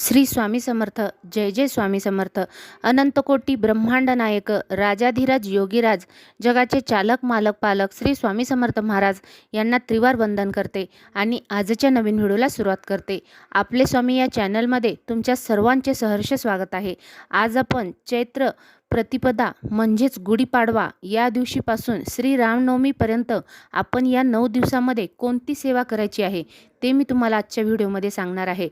श्री स्वामी समर्थ जय जय स्वामी समर्थ. अनंतकोटी ब्रह्मांड नायक राजाधिराज योगीराज जगाचे चालक मालक पालक श्री स्वामी समर्थ महाराज यांना त्रिवार वंदन करते आणि आजच्या नवीन व्हिडिओला सुरुवात करते. आपले स्वामी या चॅनलमध्ये तुमच्या सर्वांचे सहर्ष स्वागत आहे. आज आपण चैत्र प्रतिपदा म्हणजेच गुढीपाडवा या दिवशीपासून श्री रामनवमीपर्यंत आपण या नऊ दिवसामध्ये कोणती सेवा करायची आहे? ते मी तुम्हाला आजच्या व्हिडिओमध्ये सांगणार आहे.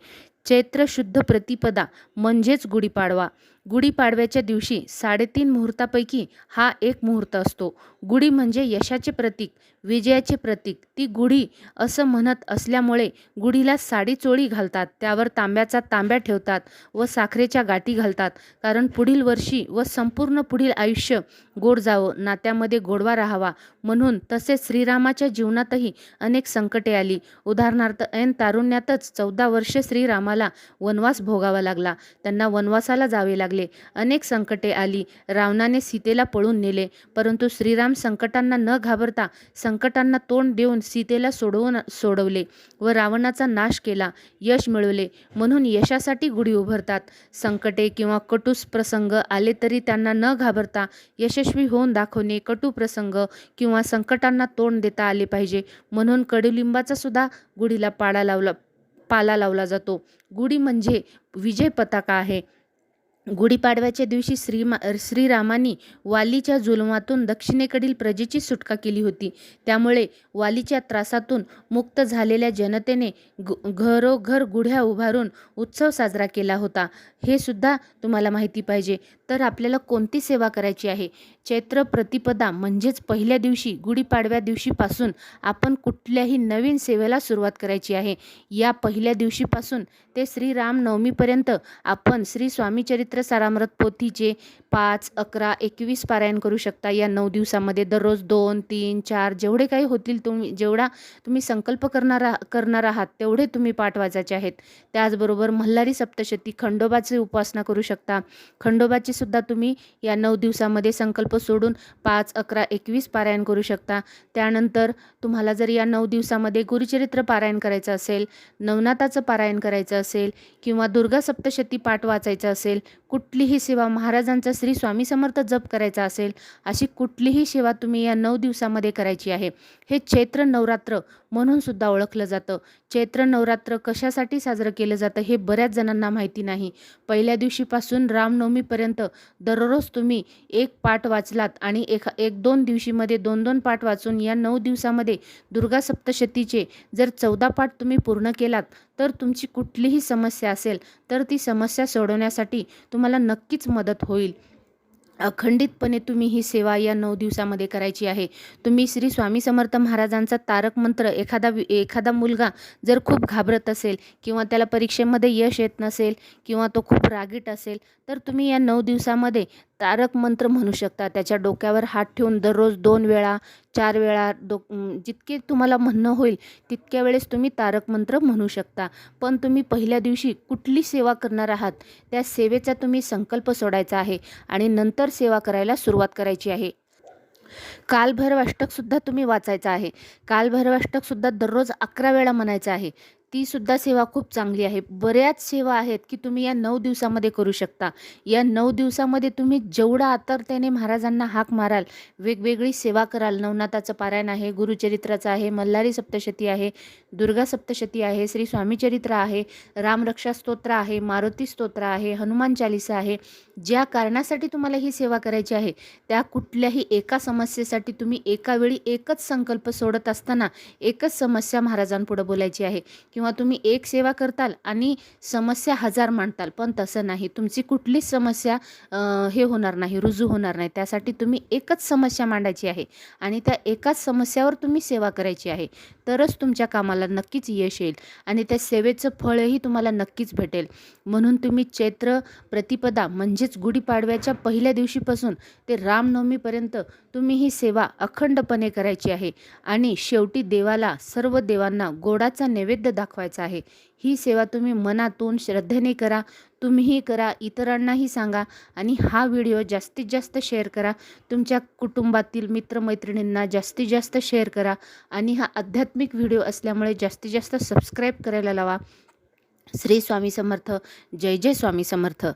चैत्र शुद्ध प्रतिपदा म्हणजेच गुढीपाडवा. गुढीपाडव्याच्या दिवशी साडेतीन मुहूर्तापैकी हा एक मुहूर्त असतो. गुढी म्हणजे यशाचे प्रतीक विजयाचे प्रतीक. ती गुढी असं म्हणत असल्यामुळे गुढीला साडी चोळी घालतात त्यावर तांब्याचा तांब्या ठेवतात व साखरेच्या गाठी घालतात. कारण पुढील वर्षी व संपूर्ण पुढील आयुष्य गोड जावं नात्यामध्ये गोडवा राहावा. म्हणून तसेच श्रीरामाच्या जीवनातही अनेक संकटे आली. उदाहरणार्थ ऐन तारुण्यातच चौदा वर्ष श्रीरामाला वनवास भोगावा लागला. त्यांना वनवासाला जावे लागले. अनेक संकटे आली. रावणाने सीतेला पळून नेले. परंतु श्रीराम संकटांना न घाबरता संकटांना तोंड देऊन सीतेला सोडवून सोडवले व रावणाचा नाश केला. यश मिळवले. म्हणून यशासाठी गुढी उभारतात. संकटे किंवा कटूस प्रसंग आले तरी त्यांना न घाबरता यशस्वी होऊन दाखवणे कटू प्रसंग किंवा संकटांना तोंड देता आले पाहिजे. म्हणून कडुलिंबाचा सुद्धा गुढीला पाडा लावला पाला लावला जातो. गुढी म्हणजे विजय पताका आहे. गुढीपाडव्याच्या दिवशी श्रीमा श्रीरामानी वालीच्या जुलमातून दक्षिणेकडील प्रजेची सुटका केली होती. त्यामुळे वालीच्या त्रासातून मुक्त झालेल्या जनतेने ग घरोघर गुढ्या उभारून उत्सव साजरा केला होता. हे सुद्धा तुम्हाला माहिती पाहिजे. तर आपल्याला कोणती सेवा करायची आहे? चैत्र प्रतिपदा म्हणजेच पहिल्या दिवशी गुढीपाडव्या दिवशीपासून आपण कुठल्याही नवीन सेवेला सुरुवात करायची आहे. या पहिल्या दिवशीपासून ते श्रीराम नवमीपर्यंत आपण श्री स्वामीचरित्र सारामृत पोथीचे पाच अकरा एकवीस पारायण करू शकता. या नऊ दिवसामध्ये दररोज दोन तीन चार जेवढे काही होतील तुम्ही जेवढा तुम्ही संकल्प करणार करणार आहात तेवढे तुम्ही पाठ वाचायचे आहेत. त्याचबरोबर मल्हारी सप्तशती खंडोबाची उपासना करू शकता. खंडोबाची सुद्धा तुम्ही या नऊ दिवसामध्ये संकल्प सोडून पाच अकरा एकवीस पारायण करू शकता. त्यानंतर तुम्हाला जर या नऊ दिवसामध्ये गुरुचरित्र पारायण करायचं असेल नवनाथाचं पारायण करायचं असेल किंवा दुर्गा सप्तशती पाठ वाचायचं असेल कुठलीही सेवा महाराजांचा श्री स्वामी समर्थ जप करायचा असेल अशी कुठलीही सेवा तुम्ही या नऊ दिवसामध्ये करायची आहे. हे चैत्र नवरात्र म्हणून सुद्धा ओळखलं जातं. चैत्र नवरात्र कशासाठी साजरं केलं जातं हे बऱ्याच जणांना माहिती नाही. पहिल्या दिवशीपासून रामनवमीपर्यंत दररोज तुम्ही एक पाठ वाचलात आणि एक एक दोन दिवशीमध्ये दोन दोन पाठ वाचून या नऊ दिवसामध्ये दुर्गा सप्तशतीचे जर चौदा पाठ तुम्ही पूर्ण केलात तर तुमची कुठलीही समस्या असेल तर ती समस्या सोडवण्यासाठी तुम्हाला नक्कीच मदत होईल. अखंडितपणे तुम्ही ही सेवा या नऊ दिवसामध्ये करायची आहे. तुम्ही श्री स्वामी समर्थ महाराजांचा तारक मंत्र एखादा एखादा मुलगा जर खूप घाबरत असेल किंवा त्याला परीक्षेमध्ये यश येत नसेल किंवा तो खूप रागीट असेल तर तुम्ही या नऊ दिवसामध्ये तारक मंत्र म्हणू शकता. त्याच्या डोक्यावर हात ठेवून दररोज दोन वेळा चार वेळा डो जितके तुम्हाला म्हणणं होईल तितक्या वेळेस तुम्ही तारक मंत्र म्हणू शकता. पण तुम्ही पहिल्या दिवशी कुठली सेवा करणार आहात? त्या सेवेचा तुम्ही संकल्प सोडायचा आहे आणि नंतर सेवा करायला सुरुवात करायची आहे. कालभैरवाष्टकसुद्धा तुम्ही वाचायचं आहे. कालभैरवाष्टकसुद्धा दररोज अकरा वेळा म्हणायचं आहे. ती सुद्धा सेवा खूप चांगली आहे. बऱ्याच सेवा आहेत की तुम्ही या नऊ दिवसामध्ये करू शकता. या नऊ दिवसामध्ये तुम्ही जेवढा आतरतेने महाराजांना हाक माराल वेगवेगळी सेवा कराल नवनाथाचं पारायण आहे गुरुचरित्राचं आहे मल्हारी सप्तशती आहे दुर्गा सप्तशती आहे श्री स्वामीचरित्र आहे रामरक्षा स्तोत्र आहे मारुती स्तोत्र आहे हनुमान चालिसा आहे ज्या कारणासाठी तुम्हाला ही सेवा करायची आहे त्या कुठल्याही एका समस्येसाठी तुम्ही एका वेळी एकच संकल्प सोडत असताना एकच समस्या महाराजांपुढं बोलायची आहे. किंवा तुम्ही एक सेवा करताल आणि समस्या हजार मांडताल पण तसं नाही. तुमची कुठलीच समस्या हे होणार नाही रुजू होणार नाही. त्यासाठी तुम्ही एकच समस्या मांडायची आहे आणि त्या एकाच समस्यावर तुम्ही सेवा करायची आहे. तरच तुमच्या कामाला नक्कीच यश येईल आणि त्या सेवेचं फळही तुम्हाला नक्कीच भेटेल. म्हणून तुम्ही चैत्र प्रतिपदा म्हणजेच गुढीपाडव्याच्या पहिल्या दिवशीपासून ते रामनवमीपर्यंत तुम्ही ही सेवा सेवा अखंडपणे करायची आहे. आणि शेवटी देवाला सर्व देवांना गोडाचा नैवेद्य दाखवायचा आहे. ही सेवा तुम्ही मनातून श्रद्धेने करा. तुम्हीही करा इतरांनाही सांगा. आणि हा व्हिडिओ जास्तीत जास्त शेअर करा. तुमच्या कुटुंबातील मित्रमैत्रिणींना जास्तीत जास्त शेअर करा. आणि हा आध्यात्मिक व्हिडिओ असल्यामुळे जास्तीत जास्त सबस्क्राईब करायला लावा. श्री स्वामी समर्थ. जय जय स्वामी समर्थ.